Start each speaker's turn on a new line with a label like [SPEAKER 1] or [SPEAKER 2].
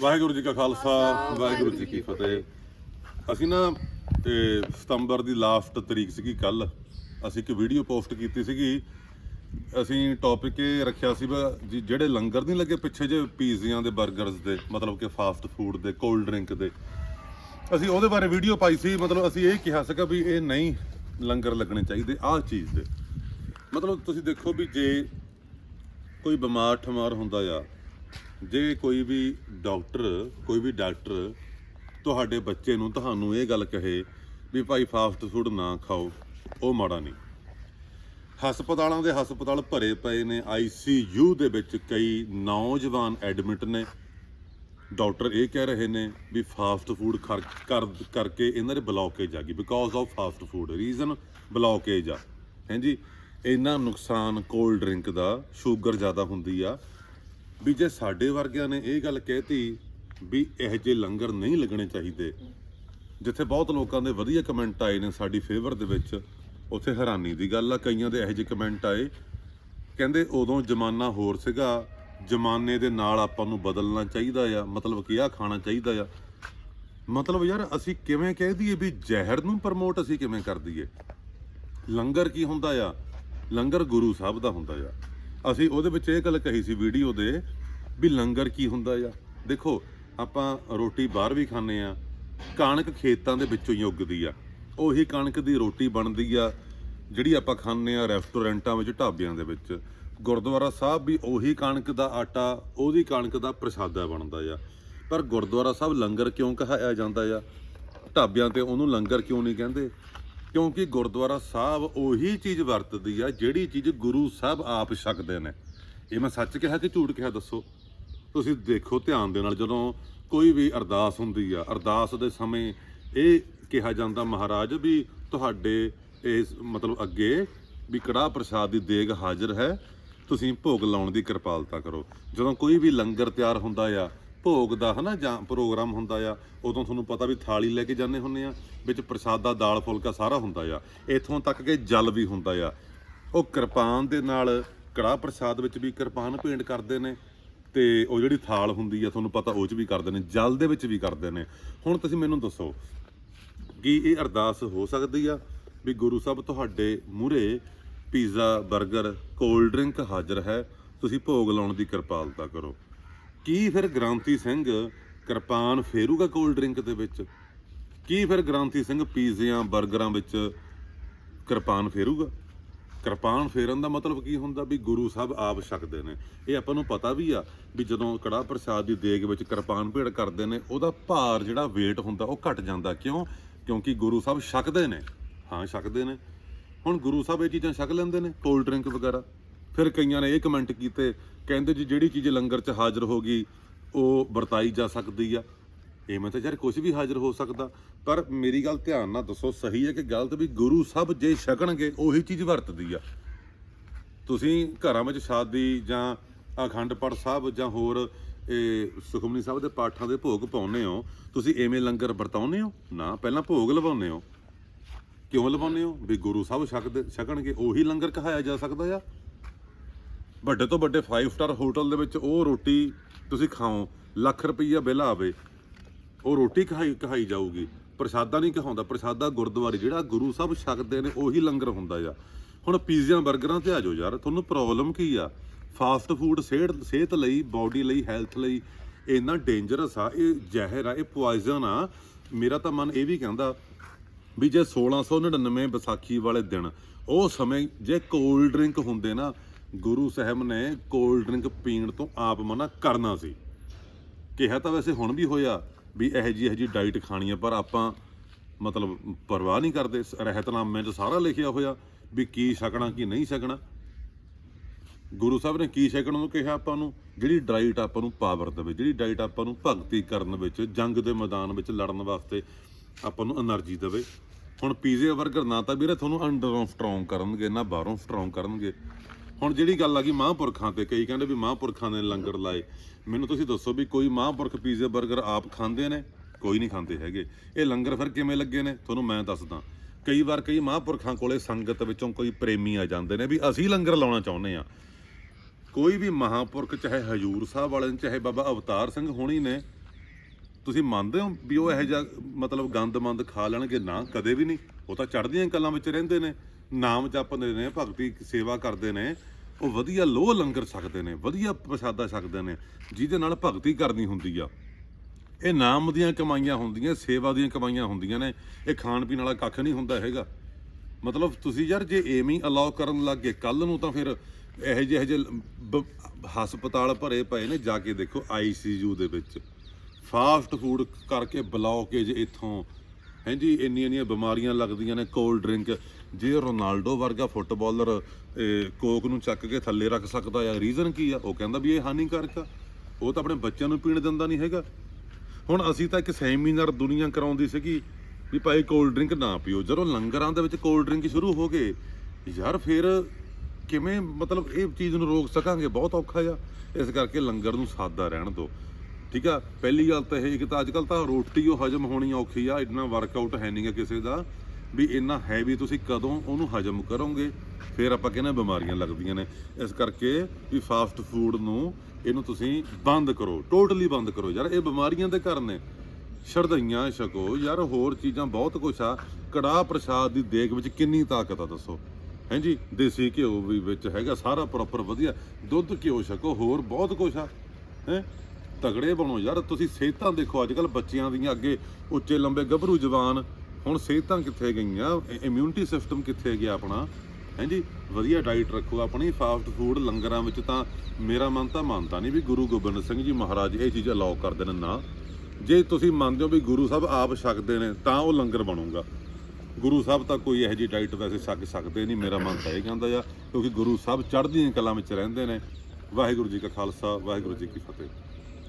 [SPEAKER 1] ਵਾਹਿਗੁਰੂ ਜੀ ਕਾ ਖਾਲਸਾ ਵਾਹਿਗੁਰੂ ਜੀ ਕੀ ਫਤਿਹ। ਅਸੀਂ ਨਾ ਇਹ ਸਤੰਬਰ ਦੀ ਲਾਸਟ ਤਰੀਕ ਸੀਗੀ ਕੱਲ ਅਸੀਂ ਇੱਕ ਵੀਡੀਓ ਪੋਸਟ ਕੀਤੀ ਸੀਗੀ। ਅਸੀਂ ਟੌਪਿਕ ਇਹ ਰੱਖਿਆ ਸੀ ਵੀ ਜਿਹੜੇ ਲੰਗਰ ਨਹੀਂ ਲੱਗੇ ਪਿੱਛੇ ਜੇ ਪੀਜ਼ਿਆਂ ਦੇ 버ਗਰਸ ਦੇ ਮਤਲਬ ਕਿ ਫਾਸਟ ਫੂਡ ਦੇ ਕੋਲਡ ਡਰਿੰਕ ਦੇ। ਅਸੀਂ ਉਹਦੇ ਬਾਰੇ ਵੀਡੀਓ ਪਾਈ ਸੀ ਮਤਲਬ ਅਸੀਂ ਇਹ ਕਿਹਾ ਸੀਗਾ ਵੀ ਇਹ ਨਹੀਂ ਲੰਗਰ ਲੱਗਣੇ ਚਾਹੀਦੇ ਆਹ ਚੀਜ਼ ਦੇ। ਮਤਲਬ ਤੁਸੀਂ ਦੇਖੋ ਵੀ ਜੇ ਕੋਈ ਬਿਮਾਰ ਠਮਾਰ ਹੁੰਦਾ ਆ ਜੇ ਕੋਈ ਵੀ ਡਾਕਟਰ, ਕੋਈ ਵੀ ਡਾਕਟਰ ਤੁਹਾਡੇ ਬੱਚੇ ਨੂੰ ਤੁਹਾਨੂੰ ਇਹ ਗੱਲ ਕਹੇ ਵੀ ਭਾਈ ਫਾਸਟ ਫੂਡ ਨਾ ਖਾਓ, ਉਹ ਮਾੜਾ ਨਹੀਂ। ਹਸਪਤਾਲਾਂ ਦੇ ਹਸਪਤਾਲ ਭਰੇ ਪਏ ਨੇ ਆਈਸੀਯੂ ਦੇ ਵਿੱਚ ਕਈ ਨੌਜਵਾਨ ਐਡਮਿਟ ਨੇ। ਡਾਕਟਰ ਇਹ ਕਹਿ ਰਹੇ ਨੇ ਵੀ ਫਾਸਟ ਫੂਡ ਕਰ, ਕਰਕੇ ਇਹਨਾਂ ਦੇ ਬਲੌਕੇਜ ਆ ਗਈ because of fast food reason blockage ਆ। ਹਾਂਜੀ ਇੰਨਾ ਨੁਕਸਾਨ ਕੋਲਡ ਡਰਿੰਕ ਦਾ ਸ਼ੂਗਰ ਜ਼ਿਆਦਾ ਹੁੰਦੀ ਆ ਵੀ ਜੇ ਸਾਡੇ ਵਰਗਿਆਂ ਨੇ ਇਹ ਗੱਲ ਕਹਿਤੀ ਵੀ ਇਹ ਜਿਹੇ ਲੰਗਰ ਨਹੀਂ ਲੱਗਣੇ ਚਾਹੀਦੇ, ਜਿੱਥੇ ਬਹੁਤ ਲੋਕਾਂ ਦੇ ਵਧੀਆ ਕਮੈਂਟ ਆਏ ਨੇ ਸਾਡੀ ਫੇਵਰ ਦੇ ਵਿੱਚ, ਉੱਥੇ ਹੈਰਾਨੀ ਦੀ ਗੱਲ ਆ, ਕਈਆਂ ਦੇ ਇਹੋ ਜਿਹੇ ਕਮੈਂਟ ਆਏ। ਕਹਿੰਦੇ ਉਦੋਂ ਜ਼ਮਾਨਾ ਹੋਰ ਸੀਗਾ, ਜ਼ਮਾਨੇ ਦੇ ਨਾਲ ਆਪਾਂ ਨੂੰ ਬਦਲਣਾ ਚਾਹੀਦਾ ਆ, ਮਤਲਬ ਕਿ ਆ ਖਾਣਾ ਚਾਹੀਦਾ ਆ। ਮਤਲਬ ਯਾਰ ਅਸੀਂ ਕਿਵੇਂ ਕਹਿ ਦਈਏ ਵੀ ਜ਼ਹਿਰ ਨੂੰ ਪ੍ਰਮੋਟ ਅਸੀਂ ਕਿਵੇਂ ਕਰ ਦਈਏ? ਲੰਗਰ ਕੀ ਹੁੰਦਾ ਆ? ਲੰਗਰ ਗੁਰੂ ਸਾਹਿਬ ਦਾ ਹੁੰਦਾ ਆ। ਅਸੀਂ ਉਹਦੇ ਵਿੱਚ ਇਹ ਗੱਲ ਕਹੀ ਸੀ ਵੀਡੀਓ ਦੇ ਵੀ ਲੰਗਰ ਕੀ ਹੁੰਦਾ ਆ। ਦੇਖੋ, ਆਪਾਂ ਰੋਟੀ ਬਾਹਰ ਵੀ ਖਾਂਦੇ ਆ, ਕਣਕ ਖੇਤਾਂ ਦੇ ਵਿੱਚੋਂ ਹੀ ਉੱਗਦੀ ਆ। ਉਹੀ ਕਣਕ ਦੀ ਰੋਟੀ ਬਣਦੀ ਆ, ਜਿਹੜੀ ਆਪਾਂ ਖਾਂਦੇ ਆ ਰੈਸਟੋਰੈਂਟਾਂ ਵਿੱਚ, ਢਾਬਿਆਂ ਦੇ ਵਿੱਚ। ਗੁਰਦੁਆਰਾ ਸਾਹਿਬ ਵੀ ਉਹੀ ਕਣਕ ਦਾ ਆਟਾ, ਉਹਦੀ ਕਣਕ ਦਾ ਪ੍ਰਸ਼ਾਦਾ ਬਣਦਾ ਆ। ਪਰ ਗੁਰਦੁਆਰਾ ਸਾਹਿਬ ਲੰਗਰ ਕਿਉਂ ਕਹਾਇਆ ਜਾਂਦਾ ਆ? ਢਾਬਿਆਂ ਤੇ ਉਹਨੂੰ ਲੰਗਰ ਕਿਉਂ ਨਹੀਂ ਕਹਿੰਦੇ? ਕਿਉਂਕਿ ਗੁਰਦੁਆਰਾ ਸਾਹਿਬ ਉਹੀ ਚੀਜ਼ ਵਰਤਦੀ ਆ ਜਿਹੜੀ ਚੀਜ਼ ਗੁਰੂ ਸਾਹਿਬ ਆਪ ਛਕਦੇ ਨੇ। ਇਹ ਮੈਂ ਸੱਚ ਕਿਹਾ ਕਿ ਝੂਠ ਕਿਹਾ ਦੱਸੋ? ਤੁਸੀਂ ਦੇਖੋ ਧਿਆਨ ਦੇ ਨਾਲ, ਜਦੋਂ ਕੋਈ ਵੀ ਅਰਦਾਸ ਹੁੰਦੀ ਆ, ਅਰਦਾਸ ਦੇ ਸਮੇਂ ਇਹ ਕਿਹਾ ਜਾਂਦਾ ਮਹਾਰਾਜ ਵੀ ਤੁਹਾਡੇ ਇਸ ਮਤਲਬ ਅੱਗੇ ਵੀ ਕੜਾਹ ਪ੍ਰਸਾਦ ਦੀ ਦੇਗ ਹਾਜ਼ਰ ਹੈ। ਤੁਸੀਂ ਭੋਗ ਲਾਉਣ ਦੀ ਕਿਰਪਾਲਤਾ ਕਰੋ। ਜਦੋਂ ਕੋਈ ਵੀ ਲੰਗਰ ਤਿਆਰ ਹੁੰਦਾ ਆ ਭੋਗ ਦਾ ਹਨਾ ਜਾਂ ਪ੍ਰੋਗਰਾਮ ਹੁੰਦਾ ਆ, ਉਦੋਂ ਤੁਹਾਨੂੰ ਪਤਾ ਵੀ ਥਾਲੀ ਲੈ ਕੇ ਜਾਂਦੇ ਹੁੰਦੇ ਆ, ਵਿੱਚ ਪ੍ਰਸਾਦਾ ਦਾਲ ਫੁਲਕਾ ਸਾਰਾ ਹੁੰਦਾ ਆ। ਇੱਥੋਂ ਤੱਕ ਕਿ ਜਲ ਵੀ ਹੁੰਦਾ ਆ। ਉਹ ਕਿਰਪਾਨ ਦੇ ਨਾਲ ਕੜਾਹ ਪ੍ਰਸਾਦ ਵਿੱਚ ਵੀ ਕਿਰਪਾਨ ਭੇਂਟ ਕਰਦੇ ਨੇ ਤੇ ਉਹ ਜਿਹੜੀ ਥਾਲ ਹੁੰਦੀ ਆ, ਤੁਹਾਨੂੰ ਪਤਾ ਉਹ 'ਚ ਵੀ ਕਰਦੇ ਨੇ, ਜਲ ਦੇ ਵਿੱਚ ਵੀ ਕਰਦੇ ਨੇ। ਹੁਣ ਤੁਸੀਂ ਮੈਨੂੰ ਦੱਸੋ ਕਿ ਇਹ ਅਰਦਾਸ ਹੋ ਸਕਦੀ ਆ ਵੀ ਗੁਰੂ ਸਾਹਿਬ ਤੁਹਾਡੇ ਮੂਹਰੇ ਪੀਜ਼ਾ 버ਗਰ ਕੋਲਡ ਡਰਿੰਕ ਹਾਜ਼ਰ ਹੈ, ਤੁਸੀਂ ਭੋਗ ਲਾਉਣ ਦੀ ਕਿਰਪਾਲਤਾ ਕਰੋ। ਕੀ ਫਿਰ ਗ੍ਰਾਂਤੀ ਸਿੰਘ ਕਿਰਪਾਨ ਫੇਰੂਗਾ ਕੋਲਡ ਡਰਿੰਕ ਦੇ ਵਿੱਚ? ਕੀ ਫਿਰ ਗ੍ਰਾਂਤੀ ਸਿੰਘ ਪੀਜ਼ਿਆਂ 버ਗਰਾਂ ਵਿੱਚ ਕਿਰਪਾਨ ਫੇਰੂਗਾ? ਕਿਰਪਾਨ ਫੇਰਨ ਦਾ ਮਤਲਬ ਕੀ ਹੁੰਦਾ ਵੀ ਗੁਰੂ ਸਾਹਿਬ ਆਪ ਛਕਦੇ ਨੇ? ਇਹ ਆਪਾਂ ਨੂੰ ਪਤਾ ਵੀ ਆ ਵੀ ਜਦੋਂ ਕੜਾਹ ਪ੍ਰਸਾਦ ਦੀ ਦੇਗ ਵਿੱਚ ਕਿਰਪਾਨ ਭੇੜ ਕਰਦੇ ਨੇ, ਉਹਦਾ ਭਾਰ ਜਿਹੜਾ weight ਹੁੰਦਾ ਉਹ ਘਟ ਜਾਂਦਾ। ਕਿਉਂ? ਕਿਉਂਕਿ ਗੁਰੂ ਸਾਹਿਬ ਛਕਦੇ ਨੇ। ਹਾਂ, ਛਕਦੇ ਨੇ। ਹੁਣ ਗੁਰੂ ਸਾਹਿਬ ਇਹ ਚੀਜ਼ਾਂ ਛਕ ਲੈਂਦੇ ਨੇ ਕੋਲਡ ਡਰਿੰਕ ਵਗੈਰਾ। ਫਿਰ ਕਈਆਂ ਨੇ ਇਹ ਕਮੈਂਟ ਕੀਤੇ ਕਹਿੰਦੇ ਜੀ ਜਿਹੜੀ ਚੀਜ਼ ਲੰਗਰ 'ਚ ਹਾਜ਼ਰ ਹੋ ਗਈ, ਉਹ ਵਰਤਾਈ ਜਾ ਸਕਦੀ ਆ। ਇਹ ਮੈਂ ਤਾਂ ਯਾਰ ਕੁਝ ਵੀ ਹਾਜ਼ਰ ਹੋ ਸਕਦਾ। ਪਰ ਮੇਰੀ ਗੱਲ ਧਿਆਨ ਨਾਲ ਦੱਸੋ, ਸਹੀ ਹੈ ਕਿ ਗਲਤ? ਵੀ ਗੁਰੂ ਸਾਹਿਬ ਜੇ ਛਕਣਗੇ, ਉਹੀ ਚੀਜ਼ ਵਰਤਦੀ ਆ। ਤੁਸੀਂ ਘਰਾਂ ਵਿੱਚ ਸ਼ਾਦੀ ਜਾਂ ਅਖੰਡ ਪਾਠ ਸਾਹਿਬ ਜਾਂ ਹੋਰ, ਇਹ ਸੁਖਮਨੀ ਸਾਹਿਬ ਦੇ ਪਾਠਾਂ ਦੇ ਭੋਗ ਪਾਉਨੇ ਹੋ, ਤੁਸੀਂ ਐਵੇਂ ਲੰਗਰ ਵਰਤਾਉਨੇ ਹੋ? ਨਾ, ਪਹਿਲਾਂ ਭੋਗ ਲਵਾਉਨੇ ਹੋ। ਕਿਉਂ ਲਵਾਉਨੇ ਹੋ? ਵੀ ਗੁਰੂ ਸਾਹਿਬ ਛਕਦੇ, ਛਕਣਗੇ, ਉਹੀ ਲੰਗਰ ਕਹਾਇਆ ਜਾ ਸਕਦਾ ਆ? ਵੱਡੇ ਤੋਂ ਵੱਡੇ 5 ਸਟਾਰ ਹੋਟਲ ਦੇ ਵਿੱਚ ਉਹ ਰੋਟੀ ਤੁਸੀਂ ਖਾਓ, ਲੱਖ ਰੁਪਈਆ ਬਿੱਲ ਆਵੇ, ਉਹ ਰੋਟੀ ਕਹਾਈ ਕਹਾਈ ਜਾਊਗੀ। ਪ੍ਰਸ਼ਾਦਾ ਨਹੀਂ ਕਹਾਉਂਦਾ, ਪ੍ਰਸ਼ਾਦਾ ਗੁਰਦੁਆਰੇ, ਜਿਹੜਾ ਗੁਰੂ ਸਾਹਿਬ ਛਕਦੇ ਨੇ, ਉਹੀ ਲੰਗਰ ਹੁੰਦਾ ਆ। ਹੁਣ ਪੀਜ਼ਿਆਂ 버ਗਰਾਂ ਤੇ ਆ ਜਾਓ ਯਾਰ, ਤੁਹਾਨੂੰ ਪ੍ਰੋਬਲਮ ਕੀ ਆ? ਫਾਸਟ ਫੂਡ ਸਿਹਤ ਸਿਹਤ ਲਈ ਬਾਡੀ ਲਈ ਹੈਲਥ ਲਈ, ਇੰਨਾ ਡੇਂਜਰਸ ਆ, ਇਹ ਜ਼ਹਿਰ ਆ, ਇਹ ਪੋਇਜ਼ਨ ਆ। ਮੇਰਾ ਤਾਂ ਮਨ ਇਹ ਵੀ ਕਹਿੰਦਾ ਵੀ ਜੇ 1699 ਵਿਸਾਖੀ ਵਾਲੇ ਦਿਨ, ਉਹ ਸਮੇਂ ਜੇ ਕੋਲਡ ਡਰਿੰਕ ਹੁੰਦੇ ਨਾ ਗੁਰੂ ਸਾਹਿਬ ਨੇ ਕੋਲਡ ਡਰਿੰਕ ਪੀਣ ਤੋਂ ਆਪ ਮਨਾ ਕਰਨਾ ਸੀ। ਕਿਹਾ ਤਾਂ ਵੈਸੇ ਹੁਣ ਵੀ ਹੋਇਆ ਵੀ ਇਹ ਜੀ ਇਹ ਜੀ ਡਾਈਟ ਖਾਣੀ ਆ, ਪਰ ਆਪਾਂ ਮਤਲਬ ਪਰਵਾਹ ਨਹੀਂ ਕਰਦੇ। ਰਹਿਤਨਾਮੇ 'ਚ ਸਾਰਾ ਲਿਖਿਆ ਹੋਇਆ ਵੀ ਕੀ ਛਕਣਾ, ਕੀ ਨਹੀਂ ਸਕਣਾ ਗੁਰੂ ਸਾਹਿਬ ਨੇ ਕੀ ਛਕਣ ਨੂੰ ਕਿਹਾ ਆਪਾਂ ਨੂੰ? ਜਿਹੜੀ ਡਾਈਟ ਆਪਾਂ ਨੂੰ ਪਾਵਰ ਦੇਵੇ, ਜਿਹੜੀ ਡਾਈਟ ਆਪਾਂ ਨੂੰ ਭਗਤੀ ਕਰਨ ਵਿੱਚ, ਜੰਗ ਦੇ ਮੈਦਾਨ ਵਿੱਚ ਲੜਨ ਵਾਸਤੇ ਆਪਾਂ ਨੂੰ એનર્ਜੀ ਦੇਵੇ। ਹੁਣ ਪੀਜ਼ੇ ਵਰਗਰ ਨਾ ਤਾਂ ਵੀਰੇ ਤੁਹਾਨੂੰ ਅੰਡਰੋਂ ਸਟਰੋਂਗ ਕਰਨਗੇ, ਨਾ ਬਾਹਰੋਂ ਸਟਰੋਂਗ ਕਰਨਗੇ। ਹੁਣ ਜਿਹੜੀ ਗੱਲ ਆ ਗਈ ਮਹਾਂਪੁਰਖਾਂ ਤੇ, ਕਈ ਕਹਿੰਦੇ ਵੀ ਮਹਾਂਪੁਰਖਾਂ ਨੇ ਲੰਗਰ ਲਾਏ। ਮੈਨੂੰ ਤੁਸੀਂ ਦੱਸੋ ਵੀ ਕੋਈ ਮਹਾਂਪੁਰਖ ਪੀਜ਼ੇ 버ਗਰ ਆਪ ਖਾਂਦੇ ਨੇ? ਕੋਈ ਨਹੀਂ ਖਾਂਦੇ ਹੈਗੇ। ਇਹ ਲੰਗਰ ਫਿਰ ਕਿਵੇਂ ਲੱਗੇ ਨੇ? ਤੁਹਾਨੂੰ ਮੈਂ ਦੱਸਦਾ। ਕਈ ਵਾਰ ਕਈ ਮਹਾਂਪੁਰਖਾਂ ਕੋਲੇ ਸੰਗਤ ਵਿੱਚੋਂ ਕੋਈ ਪ੍ਰੇਮੀ ਆ ਜਾਂਦੇ ਨੇ ਵੀ ਅਸੀਂ ਲੰਗਰ ਲਾਉਣਾ ਚਾਹੁੰਦੇ ਆ ਕੋਈ ਵੀ ਮਹਾਂਪੁਰਖ, ਚਾਹੇ ਹਜੂਰ ਸਾਹਿਬ ਵਾਲੇ ਨੇ, ਚਾਹੇ ਬਾਬਾ ਅਵਤਾਰ ਸਿੰਘ ਹੋਣੀ ਨੇ, ਤੁਸੀਂ ਮੰਨਦੇ ਹੋ ਵੀ ਉਹ ਇਹੋ ਜਿਹਾ ਮਤਲਬ ਗੰਦਮੰਦ ਖਾ ਲੈਣਗੇ? ਨਾ, ਕਦੇ ਵੀ ਨਹੀਂ। ਉਹ ਤਾਂ ਚੜ੍ਹਦੀਆਂ ਕਲਾਂ ਵਿੱਚ ਰਹਿੰਦੇ ਨੇ। ਨਾਮ ਜਪਦੇ ਨੇ, ਭਗਤੀ ਸੇਵਾ ਕਰਦੇ ਨੇ, ਉਹ ਵਧੀਆ ਲੋਹ ਲੰਗਰ ਛਕਦੇ ਨੇ, ਵਧੀਆ ਪ੍ਰਸ਼ਾਦਾ ਛਕਦੇ ਨੇ, ਜਿਹਦੇ ਨਾਲ ਭਗਤੀ ਕਰਨੀ ਹੁੰਦੀ ਆ। ਇਹ ਨਾਮ ਦੀਆਂ ਕਮਾਈਆਂ ਹੁੰਦੀਆਂ, ਸੇਵਾ ਦੀਆਂ ਕਮਾਈਆਂ ਹੁੰਦੀਆਂ ਨੇ, ਇਹ ਖਾਣ ਪੀਣ ਵਾਲਾ ਕੱਖ ਨਹੀਂ ਹੁੰਦਾ ਹੈਗਾ। ਮਤਲਬ ਤੁਸੀਂ ਯਾਰ ਜੇ ਐਵੇਂ ਹੀ ਅਲਾਉ ਕਰਨ ਲੱਗੇ ਕੱਲ ਨੂੰ ਤਾਂ ਫਿਰ ਇਹੋ ਜਿਹੇ ਜਿਹੇ ਬ- ਹਸਪਤਾਲ ਭਰੇ ਪਏ ਨੇ, ਜਾ ਕੇ ਦੇਖੋ ਆਈਸੀਯੂ ਦੇ ਵਿੱਚ। ਫਾਸਟ ਫੂਡ ਕਰਕੇ ਬਲੌਕੇਜ ਇੱਥੋਂ ਹਾਂਜੀ ਇੰਨੀਆਂ ਇੰਨੀਆਂ ਬਿਮਾਰੀਆਂ ਲੱਗਦੀਆਂ ਨੇ ਕੋਲਡ ਡਰਿੰਕ ਜੇ ਰੋਨਾਲਡੋ ਵਰਗਾ ਫੁੱਟਬਾਲਰ ਇਹ, ਕੋਕ ਨੂੰ ਚੱਕ ਕੇ ਥੱਲੇ ਰੱਖ ਸਕਦਾ ਆ ਰੀਜ਼ਨ ਕੀ ਆ? ਉਹ ਕਹਿੰਦਾ ਵੀ ਇਹ ਹਾਨੀਕਾਰਕ ਆ। ਉਹ ਤਾਂ ਆਪਣੇ ਬੱਚਿਆਂ ਨੂੰ ਪੀਣ ਦਿੰਦਾ ਨਹੀਂ ਹੈਗਾ। ਹੁਣ ਅਸੀਂ ਤਾਂ ਇੱਕ ਸੈਮੀਨਾਰ ਦੁਨੀਆ ਕਰਾਉਂਦੀ ਸੀਗੀ ਵੀ ਭਾਈ ਕੋਲਡ ਡਰਿੰਕ ਨਾ ਪੀਓ। ਜਦੋਂ ਲੰਗਰਾਂ ਦੇ ਵਿੱਚ ਕੋਲਡ ਡਰਿੰਕ ਸ਼ੁਰੂ ਹੋ ਗਏ ਯਾਰ ਫਿਰ ਕਿਵੇਂ ਮਤਲਬ ਇਹ ਚੀਜ਼ ਨੂੰ ਰੋਕ ਸਕਾਂਗੇ? ਬਹੁਤ ਔਖਾ ਆ। ਇਸ ਕਰਕੇ ਲੰਗਰ ਨੂੰ ਸਾਦਾ ਰਹਿਣ ਦਿਓ। ਠੀਕ ਆ? ਪਹਿਲੀ ਗੱਲ ਤਾਂ ਇਹ ਇੱਕ ਤਾਂ ਅੱਜ ਅੱਜਕੱਲ ਤਾਂ ਰੋਟੀ ਉਹ ਹਜਮ ਹੋਣੀ ਔਖੀ ਆ, ਇੰਨਾ ਵਰਕਆਊਟ ਹੈ ਨਹੀਂਗਾ ਕਿਸੇ ਦਾ, ਵੀ ਇੰਨਾ ਹੈਵੀ ਤੁਸੀਂ ਕਦੋਂ ਉਹਨੂੰ ਹਜਮ ਕਰੋਗੇ, ਫਿਰ ਆਪਾਂ ਕਹਿੰਦੇ ਬਿਮਾਰੀਆਂ ਲੱਗਦੀਆਂ ਨੇ। ਇਸ ਕਰਕੇ ਵੀ ਫਾਸਟ ਫੂਡ ਨੂੰ ਇਹਨੂੰ ਤੁਸੀਂ ਬੰਦ ਕਰੋ ਟੋਟਲੀ ਬੰਦ ਕਰੋ ਯਾਰ, ਇਹ ਬਿਮਾਰੀਆਂ ਦੇ ਘਰ ਨੇ। ਸ਼ਰਧਈਆਂ ਛਕੋ, ਯਾਰ ਹੋਰ ਚੀਜ਼ਾਂ ਬਹੁਤ ਕੁਛ ਆ। ਕੜਾਹ ਪ੍ਰਸ਼ਾਦ ਦੀ ਦੇਗ ਵਿੱਚ ਕਿੰਨੀ ਤਾਕਤ ਆ ਦੱਸੋ। ਹਾਂਜੀ ਦੇਸੀ ਘਿਓ ਵੀ ਵਿੱਚ ਹੈਗਾ, ਸਾਰਾ ਪ੍ਰੋਪਰ ਵਧੀਆ। ਦੁੱਧ ਘਿਓ ਛਕੋ, ਹੋਰ ਬਹੁਤ ਕੁਛ ਆ। ਹੈ? ਤਗੜੇ ਬਣੋ ਯਾਰ। ਤੁਸੀਂ ਸਿਹਤਾਂ ਦੇਖੋ ਅੱਜ ਕੱਲ ਬੱਚਿਆਂ ਦੀਆਂ ਅੱਗੇ ਉੱਚੇ ਲੰਬੇ ਗੱਭਰੂ ਜਵਾਨ। ਹੁਣ ਸਿਹਤਾਂ ਕਿੱਥੇ ਗਈਆਂ? ਇਮਿਊਨਿਟੀ ਸਿਸਟਮ ਕਿੱਥੇ ਗਿਆ ਆਪਣਾ? ਹਾਂਜੀ ਵਧੀਆ ਡਾਈਟ ਰੱਖੋ ਆਪਣੀ ਫਾਸਟ ਫੂਡ ਲੰਗਰਾਂ ਵਿੱਚ ਤਾਂ ਮੇਰਾ ਮਨ ਤਾਂ ਮੰਨਦਾ ਨਹੀਂ ਵੀ ਗੁਰੂ ਗੋਬਿੰਦ ਸਿੰਘ ਜੀ ਮਹਾਰਾਜ ਇਹ ਚੀਜ਼ ਅਲਾਉ ਕਰਦੇ ਨੇ ਨਾ। ਜੇ ਤੁਸੀਂ ਮੰਨਦੇ ਹੋ ਵੀ ਗੁਰੂ ਸਾਹਿਬ ਆਪ ਛਕਦੇ ਨੇ, ਤਾਂ ਉਹ ਲੰਗਰ ਬਣੂਗਾ। ਗੁਰੂ ਸਾਹਿਬ ਤਾਂ ਕੋਈ ਇਹੋ ਜਿਹੀ ਡਾਈਟ ਵੈਸੇ ਛਕ ਸਕਦੇ ਨਹੀਂ, ਮੇਰਾ ਮਨ ਤਾਂ ਇਹ ਕਹਿੰਦਾ ਆ, ਕਿਉਂਕਿ ਗੁਰੂ ਸਾਹਿਬ ਚੜ੍ਹਦੀਆਂ ਕਲਾਂ ਵਿੱਚ ਰਹਿੰਦੇ ਨੇ। ਵਾਹਿਗੁਰੂ ਜੀ ਕਾ ਖਾਲਸਾ, ਵਾਹਿਗੁਰੂ ਜੀ ਕੀ ਫਤਿਹ।